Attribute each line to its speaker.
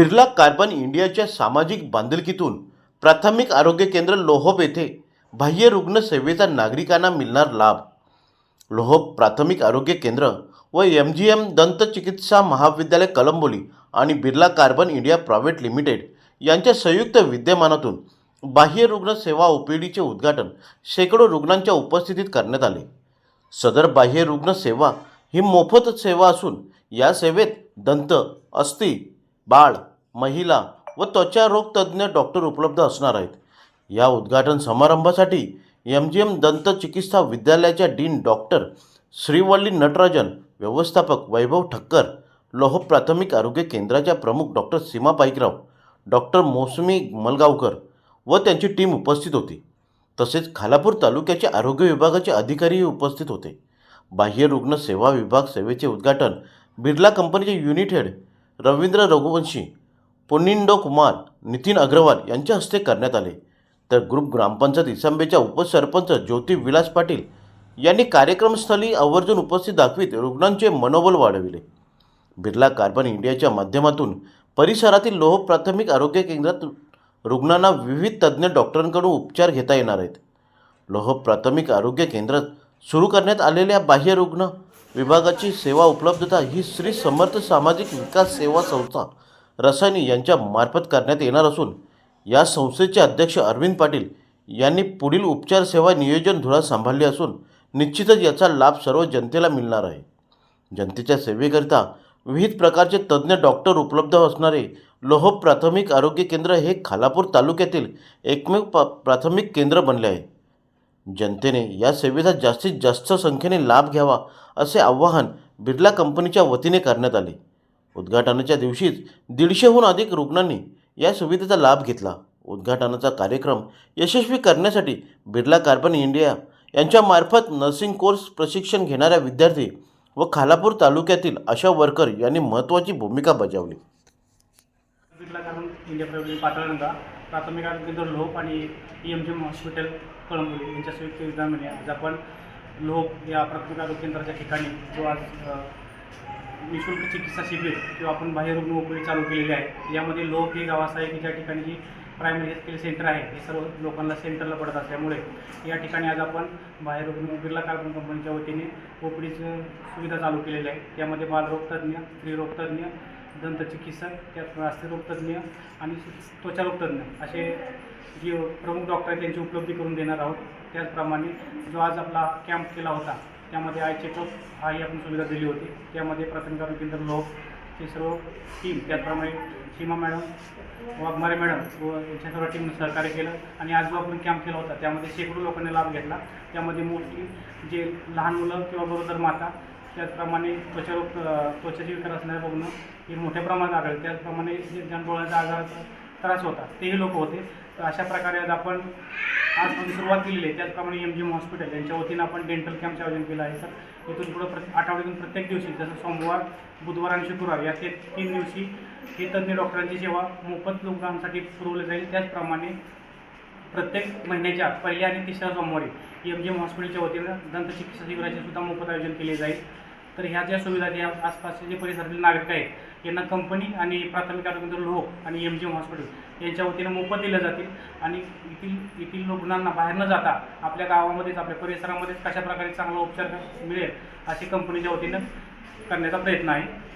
Speaker 1: Birla carbon इंडियाच्या सामाजिक बांधिलकीतून प्राथमिक आरोग्य केंद्र लोहोब येथे बाह्य रुग्ण सेवेचा नागरिकांना मिळणार लाभ. लोहोब प्राथमिक आरोग्य केंद्र व एम जी एम दंतचिकित्सा महाविद्यालय कलंबोली आणि Birla carbon India private limited यांच्या संयुक्त विद्यमानातून बाह्य रुग्ण सेवा ओपीडीचे उद्घाटन शेकडो रुग्णांच्या उपस्थितीत करण्यात आले. सदर बाह्य रुग्ण सेवा ही मोफत सेवा असून या सेवेत दंत अस्थि बाळ महिला व त्वचारोग तज्ज्ञ डॉक्टर उपलब्ध असणार आहेत. या उद्घाटन समारंभासाठी एम जी एम दंत चिकित्सा विद्यालयाच्या डीन डॉक्टर श्रीवल्ली नटराजन व्यवस्थापक वैभव ठक्कर लोह प्राथमिक आरोग्य केंद्राच्या प्रमुख डॉक्टर सीमा पाईकराव डॉक्टर मोसमी मलगावकर व त्यांची टीम उपस्थित होती. तसेच खालापूर तालुक्याचे आरोग्य विभागाचे अधिकारीही उपस्थित होते. बाह्य रुग्ण सेवा विभाग सेवेचे उद्घाटन बिर्ला कंपनीचे युनिट हेड रवींद्र रघुवंशी पुनिंडो कुमार नितीन अग्रवाल यांच्या हस्ते करण्यात आले. तर ग्रुप ग्रामपंचायत इसांबेच्या उपसरपंच ज्योती विलास पाटील यांनी कार्यक्रमस्थळी आवर्जून उपस्थित दाखवित रुग्णांचे मनोबल वाढविले. बिर्ला कार्बन इंडियाच्या माध्यमातून परिसरातील लोह प्राथमिक आरोग्य केंद्रात रुग्णांना विविध तज्ज्ञ डॉक्टरांकडून उपचार घेता येणार आहेत. लोह प्राथमिक आरोग्य केंद्रात सुरू करण्यात आलेल्या बाह्य रुग्ण विभागाची सेवा उपलब्धता ही श्री समर्थ सामाजिक विकास सेवा संस्था रसायनी यांच्या मार्फत करण्यात येणार असून या संस्थेचे अध्यक्ष अरविंद पाटील यांनी पुढील उपचार सेवा नियोजन धुरा सांभाळली असून निश्चितच याचा लाभ सर्व जनतेला मिळणार आहे. जनतेच्या सेवेकरिता विविध प्रकारचे तज्ज्ञ डॉक्टर उपलब्ध असणारे लोह प्राथमिक आरोग्य केंद्र हे खालापूर तालुक्यातील एकमेव प प्राथमिक केंद्र बनले आहे. जनतेने या सेवेचा जास्तीत जास्त संख्येने लाभ घ्यावा असे आवाहन बिर्ला कंपनीच्या वतीने करण्यात आले. उद्घाटनाच्या दिवशीच दीडशेहून अधिक रुग्णांनी या सुविधेचा लाभ घेतला. उद्घाटनाचा कार्यक्रम यशस्वी करण्यासाठी बिर्ला कार्बन इंडिया यांच्यामार्फत नर्सिंग कोर्स प्रशिक्षण घेणाऱ्या विद्यार्थी व खालापूर तालुक्यातील आशा वर्कर यांनी महत्त्वाची भूमिका बजावली.
Speaker 2: Birla carbon India private Patalganga प्राथमिक आरोग्य केंद्र लोप आणि E M G M hospital Kalamboli यांच्या संयुक्त विधानाने आज आपण लोप या प्राथमिक आरोग्य केंद्राच्या ठिकाणी जो आज निशुल्क चिकित्सा शिबिर किंवा आपण बाह्य रुग्ण उपयोगी चालू केलेले आहे यामध्ये लोक हे गाव असं आहे की ज्या ठिकाणी जी प्रायमरी हेल्थ केअर सेंटर आहे हे सर्व लोकांना सेंटरला पडत असल्यामुळे या ठिकाणी आज आपण बाहेर बिर्ला कार्बन कंपनीच्या वतीने ओपीडीचं सुविधा चालू केलेल्या आहे. त्यामध्ये बालरोगतज्ञ स्त्रीरोगतज्ञ दंतचिकित्सक त्यात अस्थिरोग आणि त्वचारोगतज्ञ असे जे प्रमुख डॉक्टर आहेत त्यांची उपलब्धी करून देणार आहोत. त्याचप्रमाणे जो आज आपला कॅम्प केला होता त्यामध्ये आय चेकअप हाही आपण सुविधा दिली होती. त्यामध्ये प्राथमिक आरोग्य केंद्र लोक हे सर्व टीम त्याचप्रमाणे सीमा मॅडम वाघमारे मॅडम व यांच्या सर्व टीमनं सहकार्य केलं. आणि आज जो आपण कॅम्प केला होता. त्यामध्ये शेकडो लोकांनी लाभ घेतला. त्यामध्ये मोस्टली जे लहान मुलं किंवा बरोबर माता त्याचप्रमाणे त्वचारोग अ, विकार असणारे रुग्ण हे मोठ्या प्रमाणात आढळले. त्याचप्रमाणे जे ज्या डोळ्याचा आजार त्रास होता. तेही लोक होते. तर अशा प्रकारे आज आपण आजपासून सुरुवात केलेली आहे. त्याचप्रमाणे एम जी एम हॉस्पिटल यांच्या वतीनं आपण डेंटल कॅम्पचं आयोजन केलं आहे. तर इथून पुढं प्रत्येक आठवड्यातून प्रत्येक दिवशी जसं सोमवार बुधवार आणि शुक्रवार या ते तीन दिवशी हे तज्ज्ञ डॉक्टरांची सेवा मोफत लोकांसाठी पुरवली जाईल. त्याचप्रमाणे प्रत्येक महिन्याच्या पहिल्या आणि तिसऱ्या सोमवारी एम जी एम हॉस्पिटलच्या वतीनं दंतचिकित्सा शिबिराचे सुद्धा मोफत आयोजन केले जाईल. तर ह्या ज्या सुविधा ज्या आसपासचे जे परिसरातील नागरिक आहेत यांना कंपनी आणि प्राथमिक आरोग्य केंद्र लोक आणि एम जी एम हॉस्पिटल यांच्या वतीनं मोफत दिल्या जातील. आणि येथील येथील रुग्णांना बाहेर न जाता आपल्या गावामध्येच आपल्या परिसरामध्येच कशा प्रकारे चांगला उपचार मिळेल अशी कंपनीच्या वतीनं करण्याचा प्रयत्न आहे.